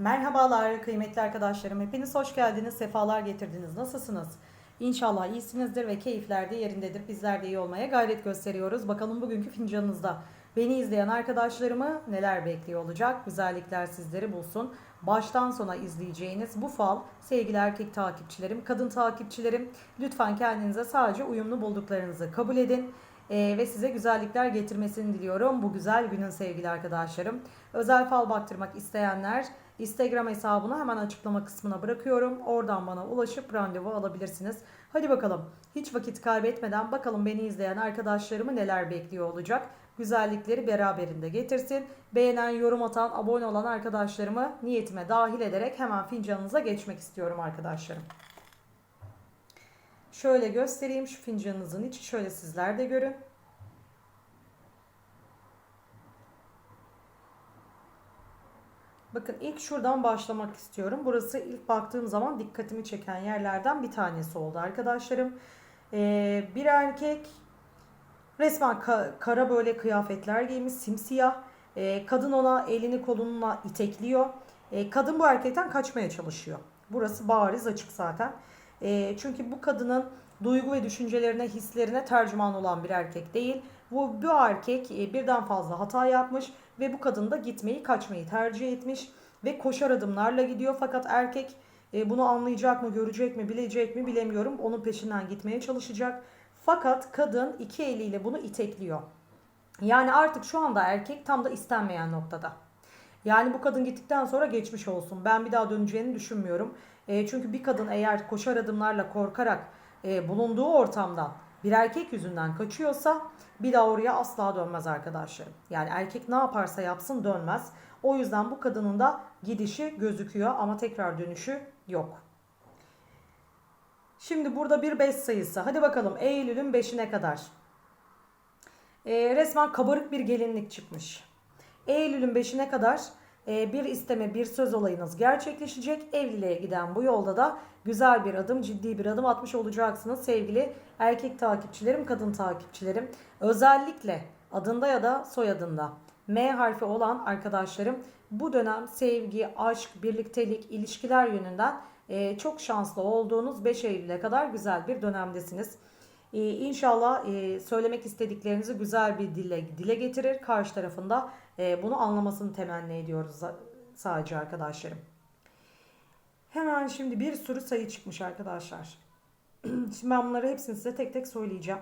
Merhabalar kıymetli arkadaşlarım. Hepiniz hoş geldiniz, sefalar getirdiniz. Nasılsınız? İnşallah iyisinizdir ve keyifler de yerindedir. Bizler de iyi olmaya gayret gösteriyoruz. Bakalım bugünkü fincanınızda beni izleyen arkadaşlarımı neler bekliyor olacak? Güzellikler sizleri bulsun. Baştan sona izleyeceğiniz bu fal sevgili erkek takipçilerim, kadın takipçilerim lütfen kendinize sadece uyumlu bulduklarınızı kabul edin. Ee, ve size güzellikler getirmesini diliyorum bu güzel günün sevgili arkadaşlarım. Özel fal baktırmak isteyenler Instagram hesabını hemen açıklama kısmına bırakıyorum. Oradan bana ulaşıp randevu alabilirsiniz. Hadi bakalım hiç vakit kaybetmeden bakalım beni izleyen arkadaşlarımı neler bekliyor olacak. Güzellikleri beraberinde getirsin. Beğenen, yorum atan, abone olan arkadaşlarımı niyetime dahil ederek hemen fincanınıza geçmek istiyorum arkadaşlarım. Şöyle göstereyim şu fincanınızın içi şöyle sizler de görün. Bakın ilk şuradan başlamak istiyorum. Burası ilk baktığım zaman dikkatimi çeken yerlerden bir tanesi oldu arkadaşlarım. Ee, bir erkek resmen ka- kara böyle kıyafetler giymiş simsiyah. Ee, kadın ona elini kolunla itekliyor. Ee, kadın bu erkekten kaçmaya çalışıyor. Burası bariz açık zaten. Ee, çünkü bu kadının duygu ve düşüncelerine, hislerine tercüman olan bir erkek değil. Bu, bu erkek e, birden fazla hata yapmış ve bu kadın da gitmeyi, kaçmayı tercih etmiş ve koşar adımlarla gidiyor. Fakat erkek e, bunu anlayacak mı, görecek mi, bilecek mi bilemiyorum. Onun peşinden gitmeye çalışacak. Fakat kadın iki eliyle bunu itekliyor. Yani artık şu anda erkek tam da istenmeyen noktada. Yani bu kadın gittikten sonra geçmiş olsun. Ben bir daha döneceğini düşünmüyorum. E, çünkü bir kadın eğer koşar adımlarla korkarak e, bulunduğu ortamdan bir erkek yüzünden kaçıyorsa bir daha oraya asla dönmez arkadaşlarım. Yani erkek ne yaparsa yapsın dönmez. O yüzden bu kadının da gidişi gözüküyor ama tekrar dönüşü yok. Şimdi burada bir 5 sayısı. Hadi bakalım Eylül'ün 5'ine kadar. E, resmen kabarık bir gelinlik çıkmış. Eylül'ün 5'ine kadar bir isteme bir söz olayınız gerçekleşecek. Evliliğe giden bu yolda da güzel bir adım, ciddi bir adım atmış olacaksınız sevgili erkek takipçilerim, kadın takipçilerim. Özellikle adında ya da soyadında M harfi olan arkadaşlarım bu dönem sevgi, aşk, birliktelik, ilişkiler yönünden e, çok şanslı olduğunuz 5 Eylül'e kadar güzel bir dönemdesiniz. Ee, inşallah e, söylemek istediklerinizi güzel bir dile, dile getirir. Karşı tarafında e, bunu anlamasını temenni ediyoruz sadece arkadaşlarım. Hemen şimdi bir sürü sayı çıkmış arkadaşlar. şimdi ben bunları hepsini size tek tek söyleyeceğim.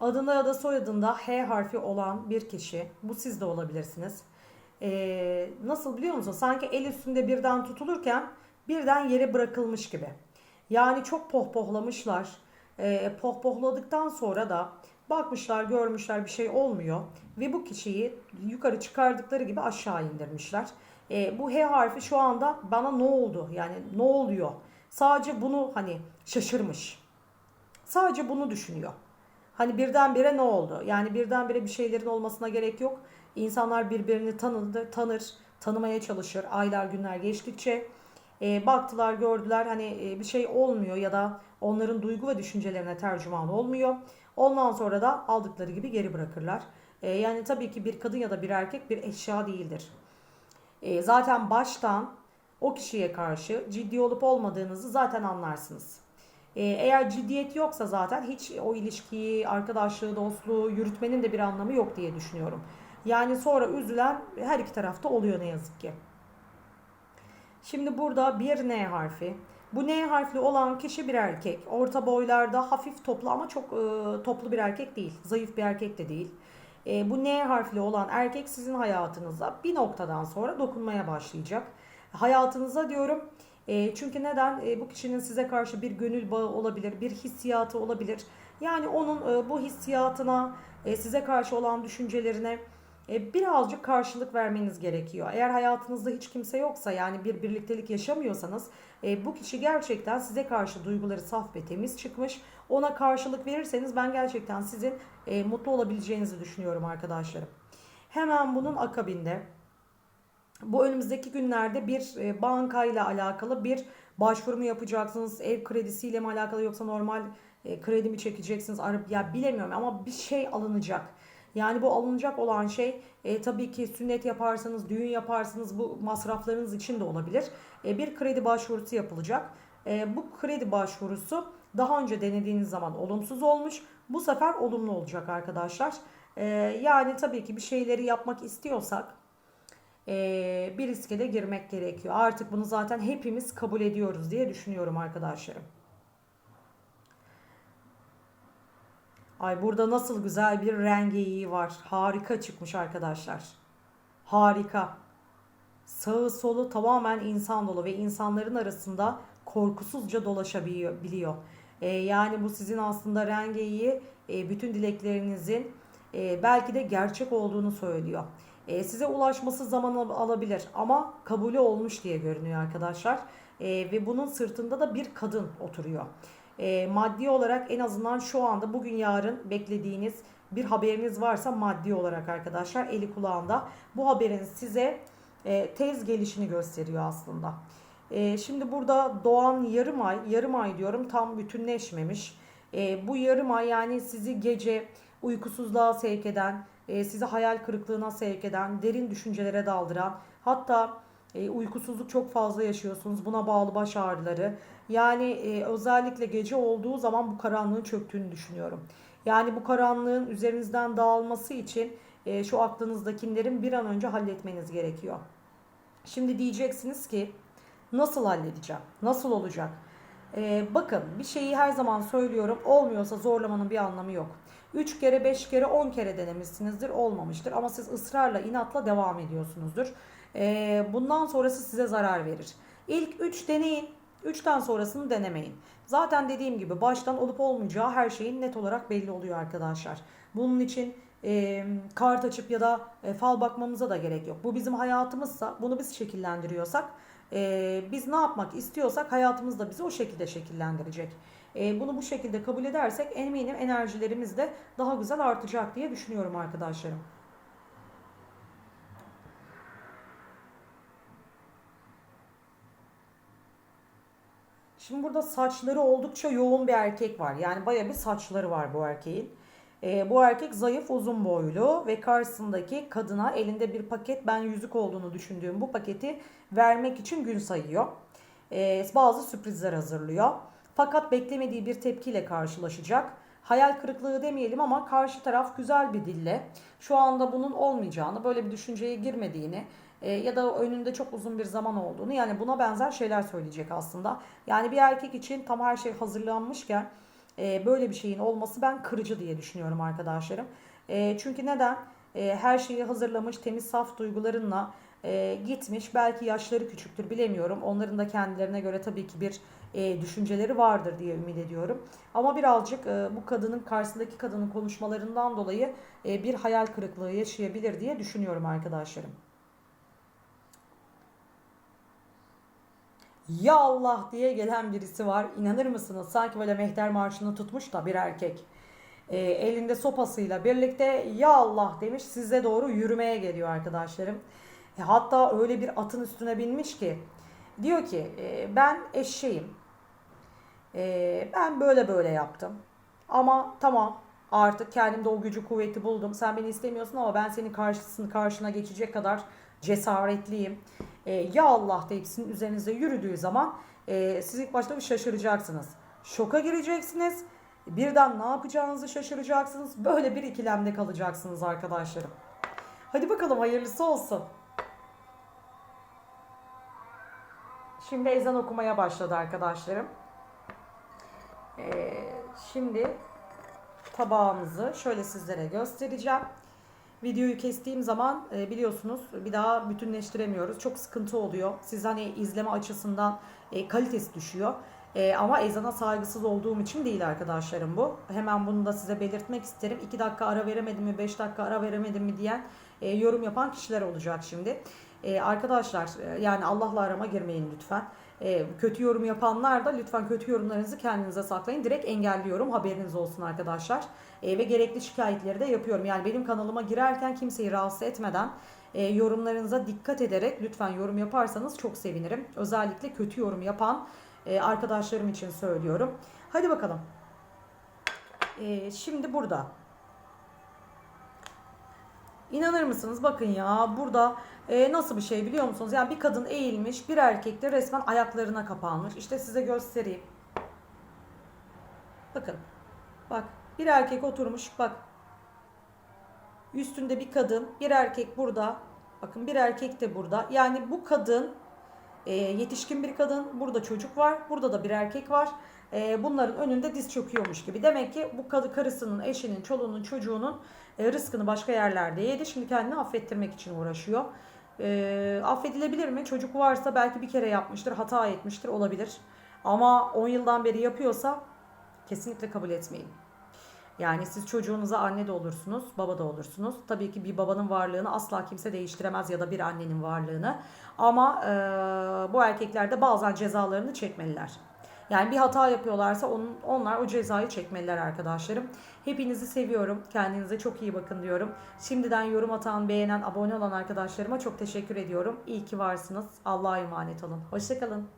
Adında ya da soyadında H harfi olan bir kişi. Bu siz de olabilirsiniz. Ee, nasıl biliyor musun? Sanki el üstünde birden tutulurken birden yere bırakılmış gibi. Yani çok pohpohlamışlar. E, pohpohladıktan sonra da bakmışlar, görmüşler bir şey olmuyor ve bu kişiyi yukarı çıkardıkları gibi aşağı indirmişler. E, bu H harfi şu anda bana ne oldu? Yani ne oluyor? Sadece bunu hani şaşırmış. Sadece bunu düşünüyor. Hani birdenbire ne oldu? Yani birdenbire bir şeylerin olmasına gerek yok. İnsanlar birbirini tanıdı, tanır, tanımaya çalışır aylar günler geçtikçe. E, baktılar gördüler hani e, bir şey olmuyor ya da onların duygu ve düşüncelerine tercüman olmuyor. Ondan sonra da aldıkları gibi geri bırakırlar. E, yani tabii ki bir kadın ya da bir erkek bir eşya değildir. E, zaten baştan o kişiye karşı ciddi olup olmadığınızı zaten anlarsınız. E, eğer ciddiyet yoksa zaten hiç o ilişkiyi, arkadaşlığı, dostluğu yürütmenin de bir anlamı yok diye düşünüyorum. Yani sonra üzülen her iki tarafta oluyor ne yazık ki. Şimdi burada bir N harfi. Bu N harfli olan kişi bir erkek. Orta boylarda hafif toplu ama çok e, toplu bir erkek değil. Zayıf bir erkek de değil. E, bu N harfli olan erkek sizin hayatınıza bir noktadan sonra dokunmaya başlayacak. Hayatınıza diyorum. E, çünkü neden? E, bu kişinin size karşı bir gönül bağı olabilir, bir hissiyatı olabilir. Yani onun e, bu hissiyatına, e, size karşı olan düşüncelerine birazcık karşılık vermeniz gerekiyor. Eğer hayatınızda hiç kimse yoksa yani bir birliktelik yaşamıyorsanız e, bu kişi gerçekten size karşı duyguları saf ve temiz çıkmış. Ona karşılık verirseniz ben gerçekten sizin e, mutlu olabileceğinizi düşünüyorum arkadaşlarım. Hemen bunun akabinde bu önümüzdeki günlerde bir e, bankayla alakalı bir başvuru mu yapacaksınız? Ev kredisiyle mi alakalı yoksa normal e, kredi mi çekeceksiniz? Ya bilemiyorum ama bir şey alınacak. Yani bu alınacak olan şey e, tabii ki sünnet yaparsanız, düğün yaparsanız bu masraflarınız için de olabilir. E, bir kredi başvurusu yapılacak. E, bu kredi başvurusu daha önce denediğiniz zaman olumsuz olmuş. Bu sefer olumlu olacak arkadaşlar. E, yani tabii ki bir şeyleri yapmak istiyorsak e, bir riske de girmek gerekiyor. Artık bunu zaten hepimiz kabul ediyoruz diye düşünüyorum arkadaşlarım. Ay burada nasıl güzel bir rengeyi var. Harika çıkmış arkadaşlar. Harika. Sağı solu tamamen insan dolu ve insanların arasında korkusuzca dolaşabiliyor. biliyor. E, yani bu sizin aslında rengeyi e, bütün dileklerinizin e, belki de gerçek olduğunu söylüyor. E, size ulaşması zaman al- alabilir ama kabulü olmuş diye görünüyor arkadaşlar. E, ve bunun sırtında da bir kadın oturuyor. E, maddi olarak en azından şu anda bugün yarın beklediğiniz bir haberiniz varsa maddi olarak arkadaşlar eli kulağında bu haberin size e, tez gelişini gösteriyor aslında. E, şimdi burada doğan yarım ay, yarım ay diyorum tam bütünleşmemiş. E, bu yarım ay yani sizi gece uykusuzluğa sevk eden, e, sizi hayal kırıklığına sevk eden, derin düşüncelere daldıran, hatta e, uykusuzluk çok fazla yaşıyorsunuz. Buna bağlı baş ağrıları. Yani e, özellikle gece olduğu zaman bu karanlığın çöktüğünü düşünüyorum. Yani bu karanlığın üzerinizden dağılması için e, şu aklınızdakilerin bir an önce halletmeniz gerekiyor. Şimdi diyeceksiniz ki nasıl halledeceğim? Nasıl olacak? Ee, bakın bir şeyi her zaman söylüyorum. Olmuyorsa zorlamanın bir anlamı yok. 3 kere, 5 kere, 10 kere denemişsinizdir. Olmamıştır. Ama siz ısrarla, inatla devam ediyorsunuzdur. Ee, bundan sonrası size zarar verir. İlk 3 deneyin. 3'ten sonrasını denemeyin. Zaten dediğim gibi baştan olup olmayacağı her şeyin net olarak belli oluyor arkadaşlar. Bunun için e, kart açıp ya da e, fal bakmamıza da gerek yok. Bu bizim hayatımızsa bunu biz şekillendiriyorsak e, biz ne yapmak istiyorsak hayatımız da bizi o şekilde şekillendirecek. E, bunu bu şekilde kabul edersek eminim enerjilerimiz de daha güzel artacak diye düşünüyorum arkadaşlarım. Şimdi burada saçları oldukça yoğun bir erkek var. Yani baya bir saçları var bu erkeğin. E, bu erkek zayıf uzun boylu ve karşısındaki kadına elinde bir paket ben yüzük olduğunu düşündüğüm bu paketi vermek için gün sayıyor. E, bazı sürprizler hazırlıyor. Fakat beklemediği bir tepkiyle karşılaşacak. Hayal kırıklığı demeyelim ama karşı taraf güzel bir dille şu anda bunun olmayacağını, böyle bir düşünceye girmediğini e, ya da önünde çok uzun bir zaman olduğunu yani buna benzer şeyler söyleyecek aslında. Yani bir erkek için tam her şey hazırlanmışken e, böyle bir şeyin olması ben kırıcı diye düşünüyorum arkadaşlarım. E, çünkü neden? E, her şeyi hazırlamış, temiz, saf duygularınla e, gitmiş. Belki yaşları küçüktür bilemiyorum. Onların da kendilerine göre tabii ki bir e, düşünceleri vardır diye ümit ediyorum. Ama birazcık e, bu kadının karşısındaki kadının konuşmalarından dolayı e, bir hayal kırıklığı yaşayabilir diye düşünüyorum arkadaşlarım. Ya Allah diye gelen birisi var. İnanır mısınız? Sanki böyle mehter marşını tutmuş da bir erkek. E, elinde sopasıyla birlikte ya Allah demiş size doğru yürümeye geliyor arkadaşlarım. E, hatta öyle bir atın üstüne binmiş ki diyor ki e, ben eşeğim. E, ben böyle böyle yaptım. Ama tamam artık kendimde o gücü kuvveti buldum. Sen beni istemiyorsun ama ben senin karşısını karşına geçecek kadar cesaretliyim. E, ya Allah deyip sizin üzerinize yürüdüğü zaman e, siz ilk başta bir şaşıracaksınız. Şoka gireceksiniz. Birden ne yapacağınızı şaşıracaksınız. Böyle bir ikilemde kalacaksınız arkadaşlarım. Hadi bakalım hayırlısı olsun. Şimdi ezan okumaya başladı arkadaşlarım. Ee, şimdi tabağımızı şöyle sizlere göstereceğim. Videoyu kestiğim zaman e, biliyorsunuz bir daha bütünleştiremiyoruz. Çok sıkıntı oluyor. Siz hani izleme açısından e, kalitesi düşüyor. E, ama ezana saygısız olduğum için değil arkadaşlarım bu. Hemen bunu da size belirtmek isterim. 2 dakika ara veremedim mi, 5 dakika ara veremedim mi diyen e, yorum yapan kişiler olacak şimdi. E, arkadaşlar yani Allah'la arama girmeyin lütfen. E, kötü yorum yapanlar da lütfen kötü yorumlarınızı kendinize saklayın. Direkt engelliyorum haberiniz olsun arkadaşlar. E, ve gerekli şikayetleri de yapıyorum. Yani benim kanalıma girerken kimseyi rahatsız etmeden e, yorumlarınıza dikkat ederek lütfen yorum yaparsanız çok sevinirim. Özellikle kötü yorum yapan e, arkadaşlarım için söylüyorum. Hadi bakalım. E, şimdi burada İnanır mısınız? Bakın ya burada e, nasıl bir şey biliyor musunuz? Yani bir kadın eğilmiş, bir erkek de resmen ayaklarına kapanmış. İşte size göstereyim. Bakın. Bak bir erkek oturmuş. Bak. Üstünde bir kadın, bir erkek burada. Bakın bir erkek de burada. Yani bu kadın e, yetişkin bir kadın. Burada çocuk var. Burada da bir erkek var. E, bunların önünde diz çöküyormuş gibi. Demek ki bu kadı karısının, eşinin, çoluğunun, çocuğunun e, rızkını başka yerlerde yedi. Şimdi kendini affettirmek için uğraşıyor. E, affedilebilir mi? Çocuk varsa belki bir kere yapmıştır, hata etmiştir, olabilir. Ama 10 yıldan beri yapıyorsa kesinlikle kabul etmeyin. Yani siz çocuğunuza anne de olursunuz, baba da olursunuz. Tabii ki bir babanın varlığını asla kimse değiştiremez ya da bir annenin varlığını. Ama e, bu erkekler de bazen cezalarını çekmeliler. Yani bir hata yapıyorlarsa onun, onlar o cezayı çekmeliler arkadaşlarım. Hepinizi seviyorum. Kendinize çok iyi bakın diyorum. Şimdiden yorum atan, beğenen, abone olan arkadaşlarıma çok teşekkür ediyorum. İyi ki varsınız. Allah'a emanet olun. Hoşçakalın.